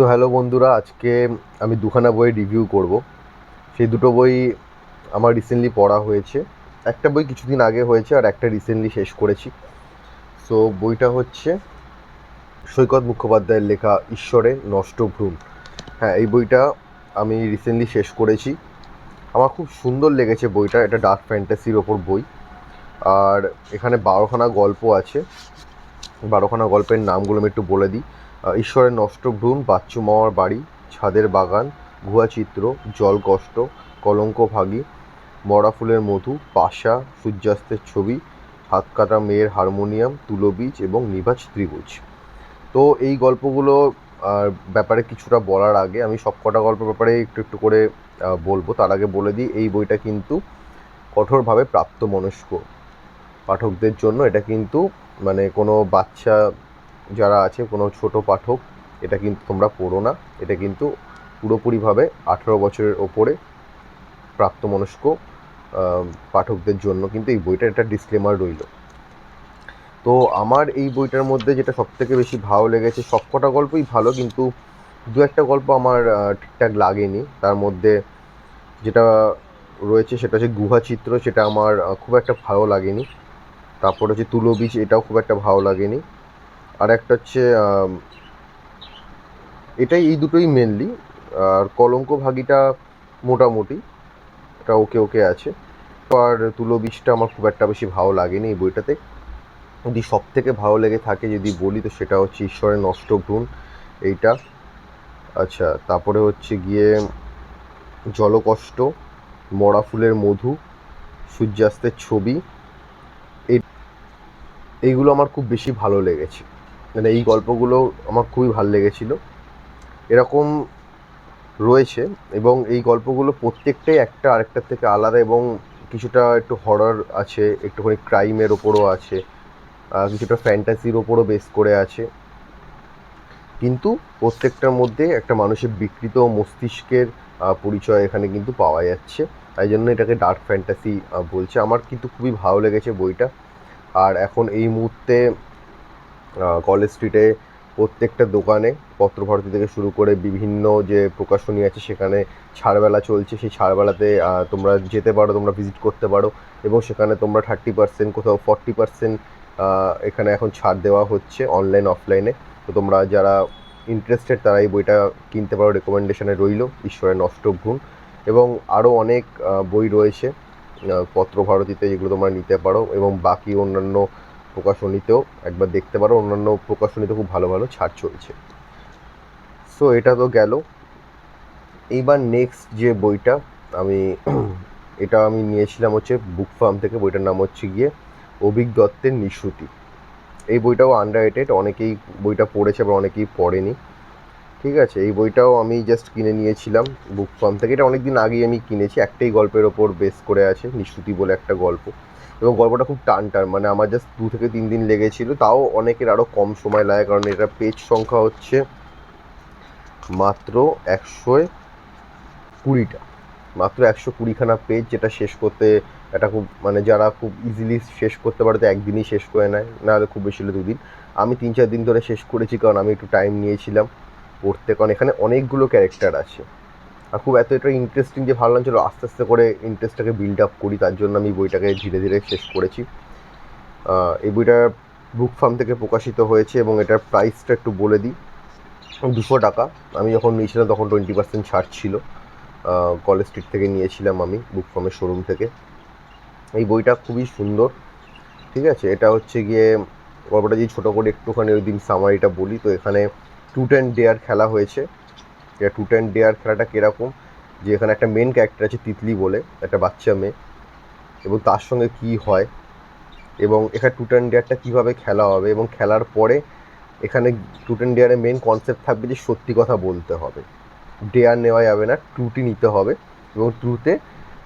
So hello বন্ধুরা, আজকে আমি দুখানা বই রিভিউ করব। সেই দুটো বই আমার রিসেন্টলি পড়া হয়েছে। একটা বই কিছুদিন আগে হয়েছে আর একটা রিসেন্টলি শেষ করেছি। সো বইটা হচ্ছে সৈকত মুখোপাধ্যায়ের লেখা ঈশ্বরের নষ্ট ভ্রূণ। হ্যাঁ এই বইটা আমি রিসেন্টলি শেষ করেছি। আমার খুব সুন্দর লেগেছে বইটা, এটা ডার্ক ফ্যান্টাসির ওপর বই। আর এখানে বারোখানা গল্প আছে। বারোখানা গল্পের নামগুলো আমি একটু বলে দিই। ঈশ্বরের নষ্ট ভ্রূণ, বাচ্চু মামার বাড়ি, ছাদের বাগান গুহাচিত্র জলকষ্ট কলঙ্ক ভাগী, মরা ফুলের মধু, পাশা, সূর্যাস্তের ছবি, হাত কাটা মেয়ের হারমোনিয়াম, তুলো বীজ এবং নিভাজ ত্রিভুজ। তো এই গল্পগুলো ব্যাপারে কিছুটা বলার আগে আমি সব কটা গল্পের ব্যাপারে একটু একটু করে বলব। তার আগে বলে দিই, এই বইটা কিন্তু কঠোরভাবে প্রাপ্তমনস্ক পাঠকদের জন্য। এটা কিন্তু মানে কোনো বাচ্চা যারা আছে, কোনো ছোট পাঠক, এটা কিন্তু তোমরা পড়ো না। এটা কিন্তু পুরোপুরিভাবে আঠেরো বছরের ওপরে প্রাপ্তমনস্ক পাঠকদের জন্য কিন্তু এই বইটার একটা ডিসক্লেমার রইল। তো আমার এই বইটার মধ্যে যেটা সবথেকে বেশি ভালো লেগেছে, সবকটা গল্পই ভালো, কিন্তু দু একটা গল্প আমার ঠিকঠাক লাগেনি। তার মধ্যে যেটা রয়েছে সেটা হচ্ছে গুহা চিত্র, সেটা আমার খুব একটা ভালো লাগেনি। তারপর হচ্ছে তুলো বীজ, এটাও খুব একটা ভালো লাগেনি। আর একটা হচ্ছে এটাই এই দুটোই মেনলি আর কলঙ্ক ভাগিটা মোটামুটি, এটা ওকে ওকে আছে। আর তুলো বীজটা আমার খুব একটা বেশি ভালো লাগেনি এই বইটাতে। যদি সব থেকে ভালো লেগে থাকে যদি বলি, তো সেটা হচ্ছে ঈশ্বরের নষ্ট ভ্রূণ এইটা। আচ্ছা তারপরে হচ্ছে গিয়ে জলকষ্ট, মরা ফুলের মধু, সূর্যাস্তের ছবি এই এইগুলো আমার খুব বেশি ভালো লেগেছে। মানে এই গল্পগুলো আমার খুবই ভালো লেগেছিল। এরকম রয়েছে এবং এই গল্পগুলো প্রত্যেকটাই একটা আরেকটার থেকে আলাদা এবং কিছুটা একটু হরর আছে, একটুখানি ক্রাইমের ওপরও আছে কিছুটা ফ্যান্টাসির ওপরও বেস করে আছে। কিন্তু প্রত্যেকটার মধ্যে একটা মানুষের বিকৃত মস্তিষ্কের পরিচয় এখানে কিন্তু পাওয়া যাচ্ছে। তাই জন্য এটাকে ডার্ক ফ্যান্টাসি বলছে। আমার কিন্তু খুবই ভালো লেগেছে বইটা। আর এখন এই মুহূর্তে কলেজ স্ট্রিটে প্রত্যেকটা দোকানে পত্রভারতী থেকে শুরু করে বিভিন্ন যে প্রকাশনী আছে, সেখানে ছাড়বেলা চলছে। সেই ছাড়বেলাতে তোমরা যেতে পারো, তোমরা ভিজিট করতে পারো এবং সেখানে তোমরা থার্টি পার্সেন্ট কোথাও ফর্টি পার্সেন্ট এখানে এখন ছাড় দেওয়া হচ্ছে অনলাইন অফলাইনে তো তোমরা যারা ইন্টারেস্টেড তারা এই বইটা কিনতে পারো। রেকমেন্ডেশনে রইল, ঈশ্বরের নষ্ট ভ্রূণ এবং আরও অনেক বই রয়েছে পত্রভারতীতে যেগুলো তোমরা নিতে পারো এবং বাকি অন্যান্য প্রকাশনীতেও একবার দেখতে পারো, অন্যান্য প্রকাশনীতে খুব ভালো ভালো ছাড় চলছে। সো এটা তো গেল। এইবার নেক্সট যে বইটা আমি, এটা আমি নিয়েছিলাম হচ্ছে বুক ফার্ম থেকে, বইটার নাম হচ্ছে গিয়ে অভিজ্ঞত্বের নিঃশ্রুতি এই বইটাও আন্ডার রেটেড অনেকেই বইটা পড়েছে, আবার অনেকেই পড়েনি। ঠিক আছে, এই বইটাও আমি জাস্ট কিনে নিয়েছিলাম বুক ফার্ম থেকে। এটা অনেক দিন আগেই আমি কিনেছি, একটাই গল্পের ওপর বেস করে আছে নিশ্রুতি বলে একটা গল্প। এবং গল্পটা খুব টান টান মানে আমার জাস্ট দু থেকে তিন দিন লেগেছিল, তাও অনেকের আরও কম সময় লাগে, কারণ এটা পেজ সংখ্যা হচ্ছে মাত্র একশো কুড়িটা। মাত্র একশো কুড়িখানা পেজ যেটা শেষ করতে, এটা খুব মানে যারা খুব ইজিলি শেষ করতে পারে তো একদিনই শেষ করে নেয়, নাহলে খুব বেশি হলে দুদিন। আমি তিন চার দিন ধরে শেষ করেছি, কারণ আমি একটু টাইম নিয়েছিলাম। পড়তে, কারণ এখানে অনেকগুলো ক্যারেক্টার আছে। আর খুব এত এটা ইন্টারেস্টিং যে ভালো লাগছিল আস্তে আস্তে করে ইন্টারেস্টটাকে বিল্ড আপ করি, তার জন্য আমি বইটাকে ধীরে ধীরে শেষ করেছি। এই বইটা বুক ফার্ম থেকে প্রকাশিত হয়েছে এবং এটার প্রাইসটা একটু বলে দিই। দুশো টাকা। আমি যখন নিয়েছিলাম তখন টোয়েন্টি পার্সেন্ট ছাড় ছিল। কলেজ স্ট্রিট থেকে নিয়েছিলাম আমি বুক ফার্মের শোরুম থেকে। এই বইটা খুবই সুন্দর। ঠিক আছে? এটা হচ্ছে গিয়ে গল্পটা যদি ছোটো করে একটুখানি ওই দিন সামারিটা বলি, তো এখানে টু টেন ডেয়ার খেলা হয়েছে। এটা টু টেন ডেয়ার খেলাটা কীরকম? যে এখানে একটা মেন ক্যারেক্টার আছে তিতলি বলে, একটা বাচ্চা মেয়ে। এবং তার সঙ্গে কী হয়? এবং এখানে টু টেন ডেয়ারটা কীভাবে খেলা হবে? এবং খেলার পরে এখানে টু টেন ডেয়ারের মেন কনসেপ্ট থাকবে যে সত্যি কথা বলতে হবে। ডেয়ার নেওয়া যাবে না ট্রুটি নিতে হবে। এবং ট্রুতে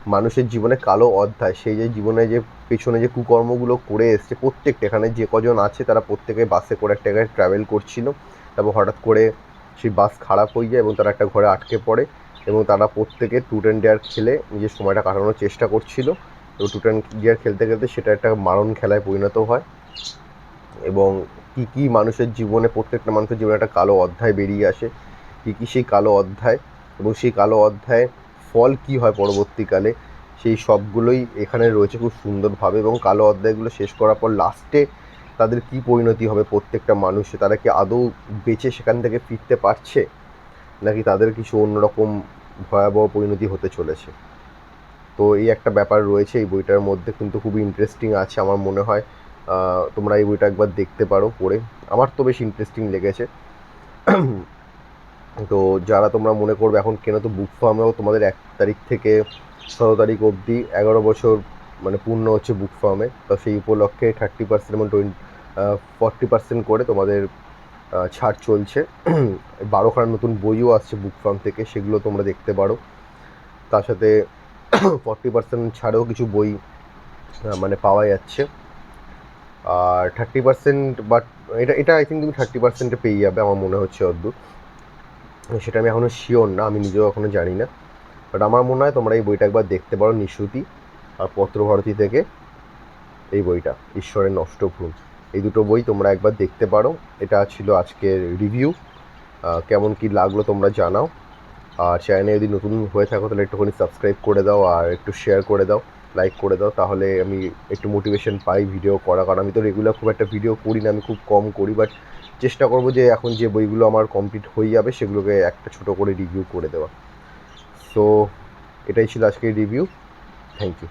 মানুষের জীবনে কালো অধ্যায়, সেই যে জীবনে যে পেছনে যে কুকর্মগুলো করে এসছে, প্রত্যেকটা, এখানে যে কজন আছে তারা প্রত্যেকে বাসে করে একটা জায়গায় ট্রাভেল করছিল। তারপর হঠাৎ করে সেই বাস খারাপ হয়ে যায় এবং তারা একটা ঘরে আটকে পড়ে এবং তারা প্রত্যেকে টু টেন ডেয়ার খেলে, নিজের সময়টা কাটানোর চেষ্টা করছিল। এবং টু টেন ডেয়ার খেলতে খেলতে সেটা একটা মারণ খেলায় পরিণত হয়। এবং কী কী মানুষের জীবনে, প্রত্যেকটা মানুষের জীবনে একটা কালো অধ্যায় বেরিয়ে আসে। কী কী সেই কালো অধ্যায় এবং সেই কালো অধ্যায় ফল কী হয় পরবর্তীকালে, সেই সবগুলোই এখানে রয়েছে খুব সুন্দরভাবে এবং কালো অধ্যায়গুলো শেষ করার পর লাস্টে তাদের কী পরিণতি হবে প্রত্যেকটা মানুষে? তারা কি আদৌ বেঁচে সেখান থেকে ফিরতে পারছে? নাকি তাদের কিছু অন্যরকম ভয়াবহ পরিণতি হতে চলেছে? তো এই একটা ব্যাপার রয়েছে এই বইটার মধ্যে, কিন্তু খুবই ইন্টারেস্টিং আছে আমার মনে হয়। তোমরা এই বইটা একবার দেখতে পারো পড়ে। আমার তো বেশ ইন্টারেস্টিং লেগেছে। তো যারা তোমরা মনে করবে এখন কেন তো বুক ফার্মেও তোমাদের এক তারিখ থেকে সতেরো তারিখ অবধি এগারো বছর মানে পূর্ণ হচ্ছে বুক ফার্মে তো সেই উপলক্ষে থার্টি পার্সেন্ট এবং টোয়েন্টি ফর্টি পার্সেন্ট করে তোমাদের ছাড় চলছে। বারোখানা নতুন বইও আসছে বুক ফার্ম থেকে, সেগুলো তোমরা দেখতে পারো। তার সাথে ফর্টি পার্সেন্ট ছাড়েও কিছু বই মানে পাওয়া যাচ্ছে। আর থার্টি পার্সেন্ট বাট এটা এটা আই থিঙ্ক তুমি থার্টি পার্সেন্টে পেয়ে যাবে, আমার মনে হচ্ছে অদ্ভুত। সেটা আমি এখনও শিওর না, আমি নিজেও এখনও জানি না। বাট আমার মনে হয় তোমরা এই বইটা একবার দেখতে পারো নিশুতি আর পত্রভারতী থেকে এই বইটা, ঈশ্বরের নষ্ট ভ্রূণ এই দুটো বই তোমরা একবার দেখতে পারো। এটা ছিল আজকের রিভিউ কেমন কি লাগল তোমরা জানাও। আর চ্যানেলে যদি নতুন হয়ে থাকো, তাহলে একটুখানি সাবস্ক্রাইব করে দাও আর একটু শেয়ার করে দাও লাইক করে দাও। তাহলে আমি একটু মোটিভেশন পাই ভিডিও করা। কারণ আমি তো রেগুলার খুব একটা ভিডিও করি না, আমি খুব কম করি। বাট চেষ্টা করব যে এখন যে বইগুলো আমার কমপ্লিট হয়ে যাবে, সেগুলোকে একটা ছোট করে রিভিউ করে দেওয়া। সো এটাই ছিল আজকের রিভিউ থ্যাংক ইউ